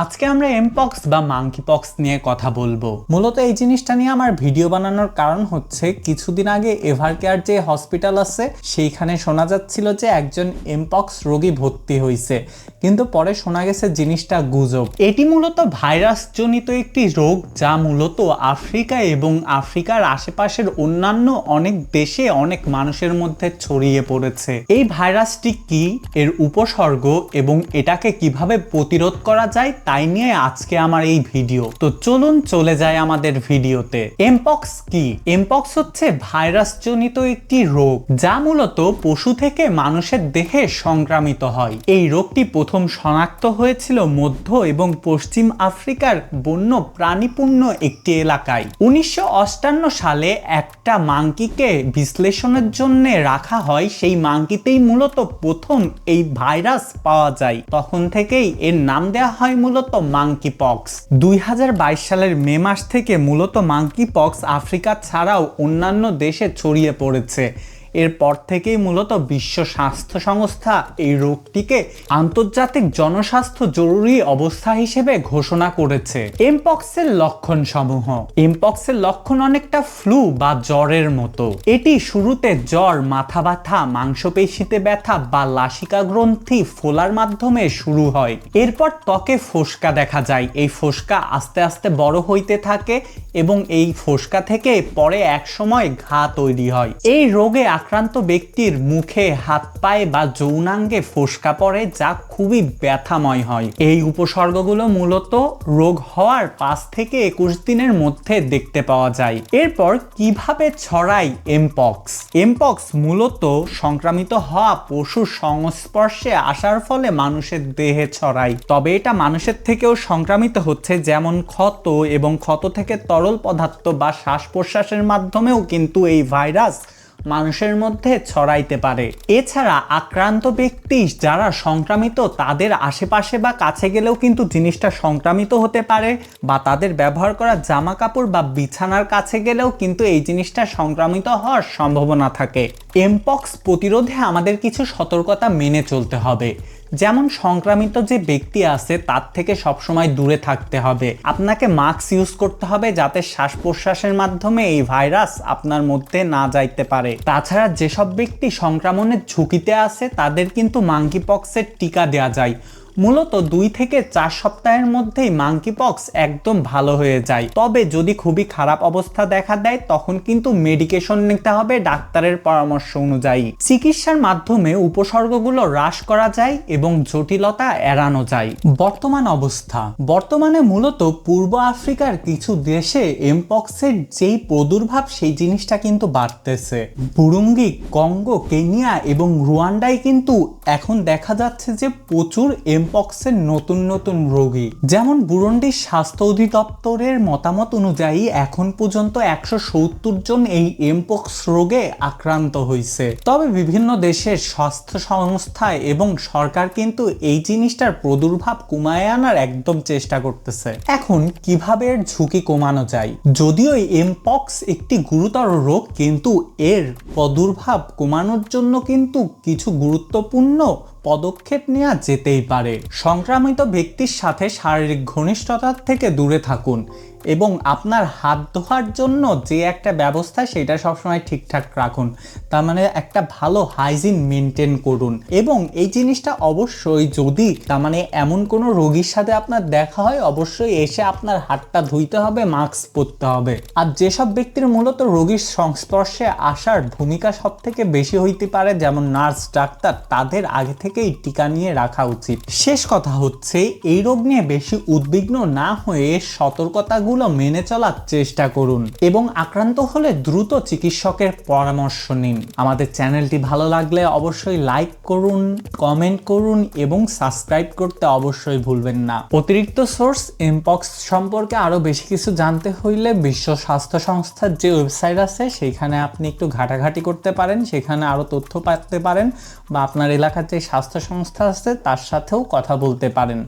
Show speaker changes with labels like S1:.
S1: আজকে আমরা এমপক্স বা মাংকি পক্স নিয়ে কথা বলব। মূলত এই জিনিসটা নিয়ে আমার ভিডিও বানানোর কারণ হচ্ছে, কিছুদিন আগে এভার কেয়ার যে হসপিটাল আছে, সেইখানে শোনা যাচ্ছিল যে একজন এমপক্স রোগী ভর্তি হয়েছে কিন্তু পরে শোনা গেছে জিনিসটা গুজব। এটি মূলত ভাইরাস জনিত একটি রোগ যা মূলত আফ্রিকা এবং আফ্রিকার আশেপাশের অন্যান্য অনেক দেশে অনেক মানুষের মধ্যে ছড়িয়ে পড়েছে। এই ভাইরাসটি কি, এর উপসর্গ এবং এটাকে কীভাবে প্রতিরোধ করা যায় তাই নিয়ে আজকে আমার এই ভিডিও। তো চলুন চলে যায় আমাদের ভিডিওতে। এমপক্স কি? এমপক্স হচ্ছে ভাইরাস জনিত একটি রোগ যা মূলত পশু থেকে মানুষের দেহে সংক্রামিত হয়। এই রোগটি প্রথম শনাক্ত হয়েছিল মধ্য এবং পশ্চিম আফ্রিকার বন্য প্রাণীপূর্ণ একটি এলাকায়। উনিশশো সালে একটা মাংকিকে বিশ্লেষণের জন্য রাখা হয়, সেই মাংকিতেই মূলত প্রথম এই ভাইরাস পাওয়া যায়। তখন থেকেই এর নাম দেওয়া হয় মূলত মাংকি পক্স দুই হাজার বাইশ সালের মে মাস থেকে মূলত মাংকি পক্স আফ্রিকা ছাড়াও অন্যান্য দেশে ছড়িয়ে পড়েছে। এরপর থেকেই মূলত বিশ্ব স্বাস্থ্য সংস্থা এই রোগটিকে আন্তর্জাতিক জনস্বাস্থ্য জরুরি অবস্থা হিসেবে ঘোষণা করেছে। এমপক্সের লক্ষণ সমূহ এমপক্সের লক্ষণ অনেকটা ফ্লু বা জ্বরের মতো। এটি শুরুতে জ্বর, মাথা ব্যথা, মাংসপেশিতে ব্যথা বা লাসিকা গ্রন্থি ফোলার মাধ্যমে শুরু হয়। এরপর ত্বকে ফোসকা দেখা যায়। এই ফোসকা আস্তে আস্তে বড় হইতে থাকে এবং এই ফোসকা থেকে পরে এক সময় ঘা তৈরি হয়। এই রোগে আক্রান্ত ব্যক্তির মুখে হাত পায়ে বা যৌনাঙ্গে ফোসকা পড়ে যা খুবই ব্যথাময় হয়। এই উপসর্গগুলো মূলত রোগ হওয়ার পাঁচ থেকে একুশ দিনের মধ্যে দেখতে পাওয়া যায়। এরপর কীভাবে ছড়ায় এমপক্স এমপক্স মূলত সংক্রামিত হওয়া পশুর সংস্পর্শে আসার ফলে মানুষের দেহে ছড়ায়। তবে এটা মানুষের থেকেও সংক্রামিত হচ্ছে, যেমন ক্ষত এবং ক্ষত থেকে তরল পদার্থ বা শ্বাস প্রশ্বাসের মাধ্যমেও কিন্তু এই ভাইরাস মানুষের মধ্যে ছড়াইতে পারে। এছাড়া আক্রান্ত ব্যক্তি যারা সংক্রামিত, তাদের আশেপাশে বা কাছে গেলেও কিন্তু জিনিসটা সংক্রামিত হতে পারে বা তাদের ব্যবহার করা জামা কাপড় বা বিছানার কাছে গেলেও কিন্তু এই জিনিসটা সংক্রামিত হওয়ার সম্ভাবনা থাকে। এমপক্স প্রতিরোধে আমাদের কিছু সতর্কতা মেনে চলতে হবে। যেমন সংক্রামিত যে ব্যক্তি আছে, তার থেকে সবসময় দূরে থাকতে হবে। আপনাকে মাস্ক ইউজ করতে হবে যাতে শ্বাস প্রশ্বাসের মাধ্যমে এই ভাইরাস আপনার মধ্যে না যাইতে পারে। তাছাড়া যেসব ব্যক্তি সংক্রমণের ঝুঁকিতে আছে, তাদের কিন্তু মাঙ্কিপক্সের টিকা দেওয়া যায়। মূলত দুই থেকে চার সপ্তাহের মধ্যেই মাঙ্কি পক্স একদম ভালো হয়ে যায়। তবে যদি খুবই খারাপ অবস্থা দেখা দেয়, তখন কিন্তু মেডিকেশন নিতে হবে ডাক্তারের পরামর্শ অনুযায়ী। চিকিৎসার মাধ্যমে উপসর্গগুলো হ্রাস করা যায় এবং জটিলতা এড়ানো যায়। বর্তমান অবস্থা। বর্তমানে মূলত পূর্ব আফ্রিকার কিছু দেশে এমপক্সের যেই প্রাদুর্ভাব, সেই জিনিসটা কিন্তু বাড়তেছে। বুরুঙ্গি, কঙ্গো, কেনিয়া এবং রুয়ান্ডায় কিন্তু এখন দেখা যাচ্ছে যে প্রচুর এমপক্সের নতুন নতুন রোগী। যেমন বুরন্ডির স্বাস্থ্য অধিদপ্তরের মতামত অনুযায়ী এখন পর্যন্ত একশো সত্তর জন এই এমপক্স রোগে আক্রান্ত হয়েছে তবে বিভিন্ন দেশের স্বাস্থ্য সংস্থা এবং সরকার কিন্তু এই জিনিসটার প্রাদুর্ভাব কমায় আনার একদম চেষ্টা করতেছে। এখন কীভাবে এর ঝুঁকি কমানো যায়? যদিও এমপক্স একটি গুরুতর রোগ, কিন্তু এর প্রাদুর্ভাব কমানোর জন্য কিন্তু কিছু গুরুত্বপূর্ণ পদক্ষেপ নেওয়া যেতেই পারে। সংক্রামিত ব্যক্তির সাথে শারীরিক ঘনিষ্ঠতার থেকে দূরে থাকুন। এবং আপনার হাত ধোয়ার জন্য যে একটা ব্যবস্থা, সেটা সবসময় ঠিকঠাক রাখুন। তার মানে একটা ভালো হাইজিন মেনটেন করুন। এবং এই জিনিসটা অবশ্যই যদি, তার মানে এমন কোনো রোগীর সাথে আপনার দেখা হয়, অবশ্যই এসে আপনার হাতটা ধুইতে হবে মাস্ক পরতে হবে। আর যেসব ব্যক্তির মূলত রোগীর সংস্পর্শে আসার ভূমিকা সব থেকে বেশি হইতে পারে, যেমন নার্স, ডাক্তার, তাদের আগে থেকেই টিকা নিয়ে রাখা উচিত। শেষ কথা হচ্ছে, এই রোগ নিয়ে বেশি উদ্বিগ্ন না হয়ে সতর্কতাগুলো গুলো মেনে চলার চেষ্টা করুন এবং আক্রান্ত হলে দ্রুত চিকিৎসকের পরামর্শ নিন। আমাদের চ্যানেলটি ভালো লাগলে অবশ্যই লাইক করুন, কমেন্ট করুন এবং সাবস্ক্রাইব করতে অবশ্যই ভুলবেন না। অতিরিক্ত সোর্স এমপক্স সম্পর্কে আরও বেশি কিছু জানতে হইলে বিশ্ব স্বাস্থ্য সংস্থার যে ওয়েবসাইট আছে, সেখানে আপনি একটু ঘাটাঘাটি করতে পারেন, সেখানে আরও তথ্য পাতে পারেন বা আপনার এলাকার যে স্বাস্থ্য সংস্থা আছে, তার সাথেও কথা বলতে পারেন।